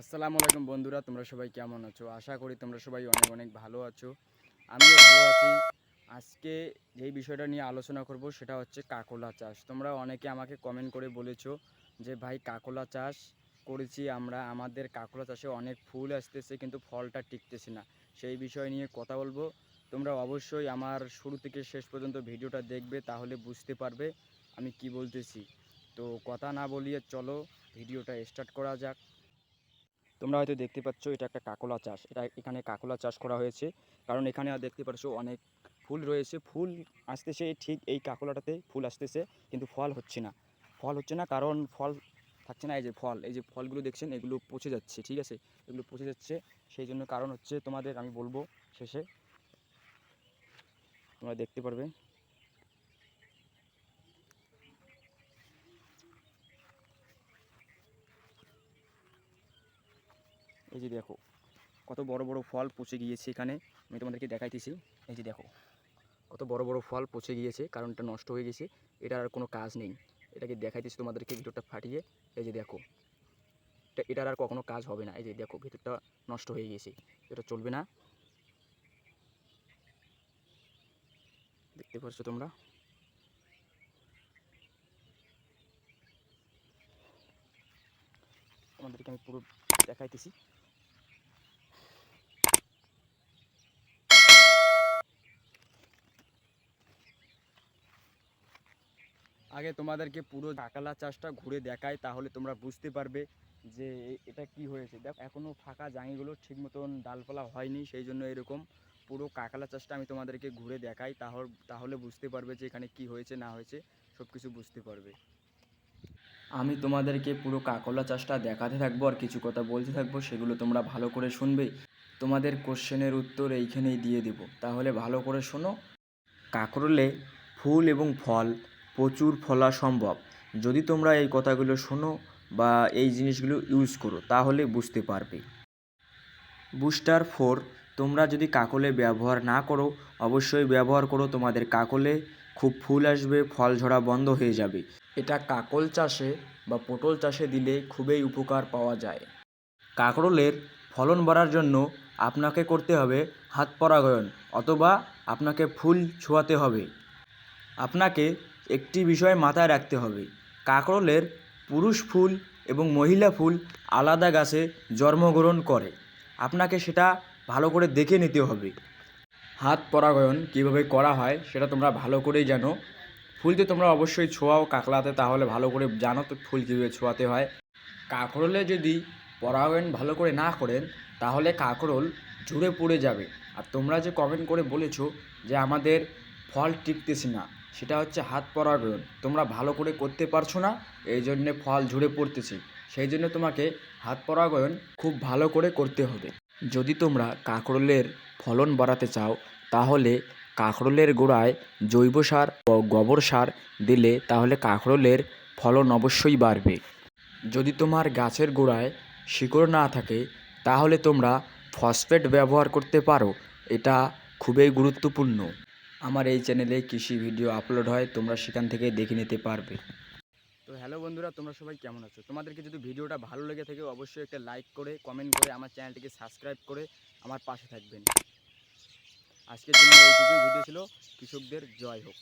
আসসালামু আলাইকুম বন্ধুরা, তোমরা সবাই কেমন আছো? আশা করি তোমরা সবাই অনেক অনেক ভালো আছো। আমিও ভালো আছি। আজকে যেই বিষয়টা নিয়ে আলোচনা করব সেটা হচ্ছে কাকলা চাষ। তোমরা অনেকে আমাকে কমেন্ট করে বলেছ যে, ভাই, কাকলা চাষ করেছি আমরা। আমাদের কাকলা চাষে অনেক ফুল আসতেছে, কিন্তু ফলটা টিকতেছে না। সেই বিষয় নিয়ে কথা বলব। তোমরা অবশ্যই আমার শুরু থেকে শেষ পর্যন্ত ভিডিওটা দেখবে, তাহলে বুঝতে পারবে আমি কি বলতেছি। তো কথা না বলিয়ে চলো, ভিডিওটা স্টার্ট করা যাক। তোমরা হয়তো দেখতে পাচ্ছ এটা একটা কাকলা চাষ। এটা এখানে কাকলা চাষ করা হয়েছে। কারণ এখানে আর দেখতে পাচ্ছ অনেক ফুল রয়েছে। ফুল আসতেছে ঠিক এই কাকলাটাতে, ফুল আসতেছে, কিন্তু ফল হচ্ছে না। ফল হচ্ছে না কারণ ফল থাকছে না, এই যে ফল, এই যে ফলগুলো দেখছেন, এগুলো পচে যাচ্ছে, ঠিক আছে? এগুলো পচে যাচ্ছে। সেই জন্য কারণ হচ্ছে তোমাদের, আমি বলব শেষে, তোমরা দেখতে পারবে। এই যে দেখো, কত বড় বড় ফল পচে গিয়েছে এখানে। আমি তোমাদেরকে দেখাইতেছি, এই যে দেখো, কত বড় বড় ফল পচে গিয়েছে কারণ এটা নষ্ট হয়ে গেছে, এটার আর কোনো কাজ নেই। এটাকে দেখাইতেছি তোমাদেরকে, ভিতরটা ফাটিয়ে, এই যে দেখো, এটা, এটার আর কখনো কাজ হবে না। এই যে দেখো, ভিতরটা নষ্ট হয়ে গেছে, এটা চলবে না। দেখতে পাচ্ছ তোমরা? তোমাদেরকে আমি পুরো দেখাইতেছি। আগে তোমাদেরকে পুরো কাকালা চাষটা ঘুরে দেখাই, তাহলে তোমরা বুঝতে পারবে যে এটা কি হয়েছে। দেখ এখনও ফাঁকা জাঙিগুলো ঠিক মতন ডালপালা হয়নি, সেই জন্য এরকম পুরো কাকালা চাষটা আমি তোমাদেরকে ঘুরে দেখাই, তাহলে তাহলে বুঝতে পারবে যে এখানে কি হয়েছে, না হয়েছে সব কিছু বুঝতে পারবে। আমি তোমাদেরকে পুরো কাকলা চাষটা দেখাতে থাকব আর কিছু কথা বলতে থাকব, সেগুলো তোমরা ভালো করে শুনবে। তোমাদের কোশ্চেনের উত্তর এইখানেই দিয়ে দেবো। তাহলে ভালো করে শোনো, কাকরলে ফুল এবং ফল প্রচুর ফলা সম্ভব। যদি তোমরা এই কথাগুলো শোনো বা এই জিনিসগুলো ইউজ করো, তাহলে বুঝতে পারবে। বুস্টার ফোর তোমরা যদি কাকলে ব্যবহার না করো, অবশ্যই ব্যবহার করো, তোমাদের কাকলে খুব ফুল আসবে, ফল ঝরা বন্ধ হয়ে যাবে। এটা কাকল চাষে বা পটল চাষে দিলে খুবই উপকার পাওয়া যায়। কাকরলের ফলন বাড়ার জন্য আপনাকে করতে হবে হাত পরাগায়ন, অথবা আপনাকে ফুল ছোঁয়াতে হবে। আপনাকে একটি বিষয় মাথায় রাখতে হবে। কাকরলের পুরুষ ফুল এবং মহিলা ফুল আলাদা গাছে জন্মগ্রহণ করে। আপনাকে সেটা ভালো করে দেখে নিতে হবে। হাত পরাগায়ন কীভাবে করা হয় সেটা তোমরা ভালো করেই জানো। ফুল তো তোমরা অবশ্যই ছোঁয়াও কাকলাতে তাহলে ভালো করে জানো তো ফুল কীভাবে ছোঁয়াতে হয়। কাকরলে যদি পরাগায়ন ভালো করে না করেন, তাহলে কাকরোল ঝুড়ে পড়ে যাবে। আর তোমরা যে কমেন্ট করে বলেছ যে আমাদের ফল টিকতেছে না সেটা হচ্ছে হাত পরাগায়ন। তোমরা ভালো করে করতে পারছ না, এই জন্যে ফল ঝুড়ে পড়তেছে। সেই জন্য তোমাকে হাত পরাগায়ন খুব ভালো করে করতে হবে। যদি তোমরা কাকরোলের ফলন বাড়াতে চাও, তাহলে কাকরোলের গোড়ায় জৈব সার ও গোবর সার দিলে তাহলে কাকরোলের ফলন অবশ্যই বাড়বে। যদি তোমার গাছের গোড়ায় শিকড় না থাকে, তাহলে তোমরা ফসফেট ব্যবহার করতে পারো। এটা খুবই গুরুত্বপূর্ণ। আমার এই চ্যানেলে কৃষি ভিডিও আপলোড হয়, তোমরা সেখান থেকে দেখে নিতে পারবে। তো হ্যালো বন্ধুরা, তোমরা সবাই কেমন আছো? তোমাদেরকে যদি ভিডিওটা ভালো লেগে থাকে, অবশ্যই একটা লাইক করে কমেন্ট করে, আমার চ্যানেলটিকে সাবস্ক্রাইব করে আমার পাশে থাকবেন। আজকের জন্য এইটুকুই ভিডিও ছিল, কৃষকদের জয় হোক।